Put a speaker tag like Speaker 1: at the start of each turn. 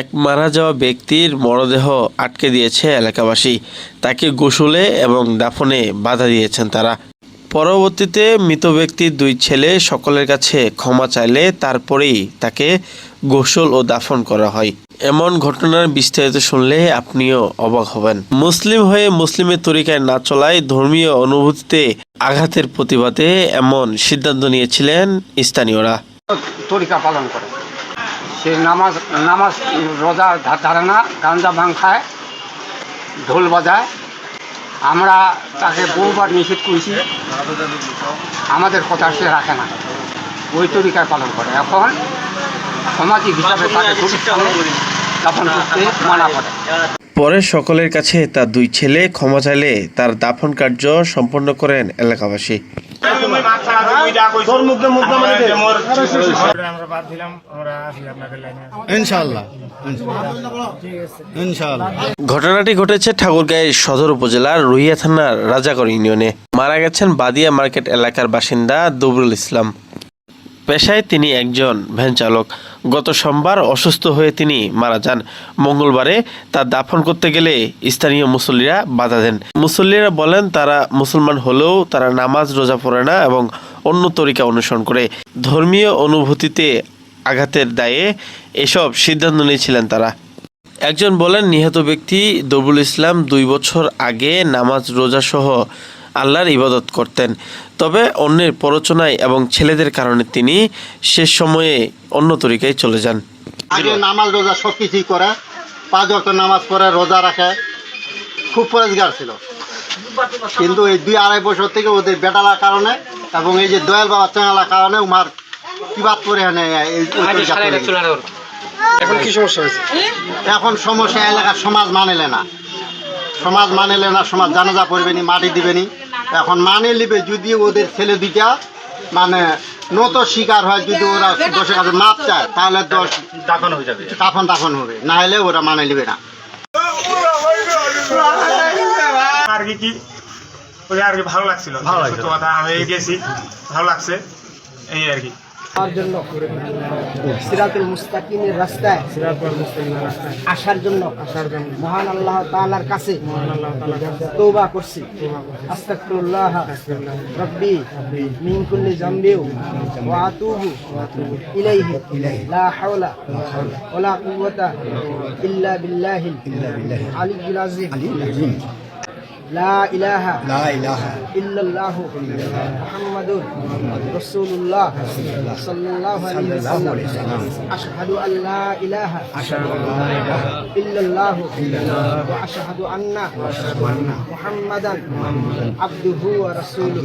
Speaker 1: এক মারা যাওয়া ব্যক্তির মরদেহ আটকে দিয়েছে এলাকাবাসী। তাকে গোসলে এবং দাফনে বাধা দিয়েছেন তারা। পরবর্তীতে মৃত ব্যক্তির দুই ছেলে সকলের কাছে ক্ষমা চাইলে তারপরেই তাকে গোসল ও দাফন করা হয়। এমন ঘটনার বিস্তারিত শুনলে আপনিও অবাক হবেন। মুসলিম হয়ে মুসলিমের তরিকায় না চলায় ধর্মীয় অনুভূতিতে আঘাতের প্রতিবাদে এমন সিদ্ধান্ত নিয়েছিলেন স্থানীয়রা।
Speaker 2: তরিকা পালন করে। সে নামাজ নামাজ রোজা ধারে না গাঞ্জা ভাং খায় ঢোল বাজায়। আমরা তাকে বহুবার নিষেধ করেছি। আমাদের কথা সে রাখে না। ওই তরিকায় পালন করে। এখন সামাজিক হিসাবে তাকে দাপন করতে মানা করে।
Speaker 1: পরে সকলের কাছে তার দুই ছেলে ক্ষমা চাইলে তার দাফন কার্য সম্পন্ন করেন এলাকাবাসী। ঘটনাটি ঘটেছে ঠাকুরগাঁয়ের সদর উপজেলার রুহিয়া থানার রাজাগর ইউনিয়নে। মারা গেছেন বাদিয়া মার্কেট এলাকার বাসিন্দা দুবরুল ইসলাম। পেশায় তিনি একজন ভ্যান চালক। গত সোমবার অসুস্থ হয়ে তিনি মারা যান। মঙ্গলবারে তার দাফন করতে গেলে স্থানীয় মুসল্লিরা বাধা দেন। মুসল্লিরা বলেন, তারা মুসলমান হলেও তারা নামাজ রোজা পড়ে না এবং অন্য তরিকা অনুসরণ করে। ধর্মীয় অনুভূতিতে আঘাতের দায়ে এসব সিদ্ধান্ত নিয়েছিলেন তারা। একজন বলেন, নিহত ব্যক্তি দরবুল ইসলাম দুই বছর আগে নামাজ রোজা সহ আল্লাহর ইবাদত করতেন। তবে অন্যের প্ররোচনায় এবং ছেলেদের কারণে তিনি শেষ সময়ে অন্য তরিকায় চলে যান।
Speaker 3: আগে নামাজ রোজা সব কিছুই করে পাঁচ ওয়াক্ত নামাজ পড়ে রোজা রাখে খুব পরেজগার ছিল। কিন্তু এই দুই আড়াই বছর থেকে ওদের বেটালার কারণে এবং এই যে দয়াল বাবা চাঙালার কারণে উমার করে পড়ে গেছে।
Speaker 2: এখন কি সমস্যা হয়েছে?
Speaker 3: এখন সমস্যা এলাকার সমাজ মানেলে না। সমাজ মানেলে না সমাজ জানাজা পড়বেনি মাটি দিবেনি এখন মানে নিবে যদি ওদের ছেলে দুইটা মানে নত শিকার হয় যদি ওরা দশের কাছে মাপ চায় তাহলে দশ
Speaker 4: দাফন হয়ে যাবে।
Speaker 3: দাফন দাফন হবে না হলে ওরা মানে নিবে না।
Speaker 4: আর কি ওই আর কি ভালো লাগছিল। ভালো লাগছে কথা আমি গেছি। ভালো লাগছে। এই আর কি।
Speaker 5: আমার জন্য। সিরাতুল মুস্তাকিমের রাস্তায় আসার জন্য। মহান আল্লাহ তাআলার কাছে তওবা করছি। আস্তাগফিরুল্লাহ। রব্বি মিন কুল্লি জামবি ওয়া আতুবু ইলাইহি। লা হাওলা ওয়ালা কুওয়াতা ইল্লা বিল্লাহিল আলিয়্যিল আযীম। لا إله
Speaker 3: لا إله
Speaker 5: إلا الله محمد رسول الله صلى الله عليه وسلم. أشهد أن لا إله إلا الله وأشهد أن محمدا عبده ورسوله.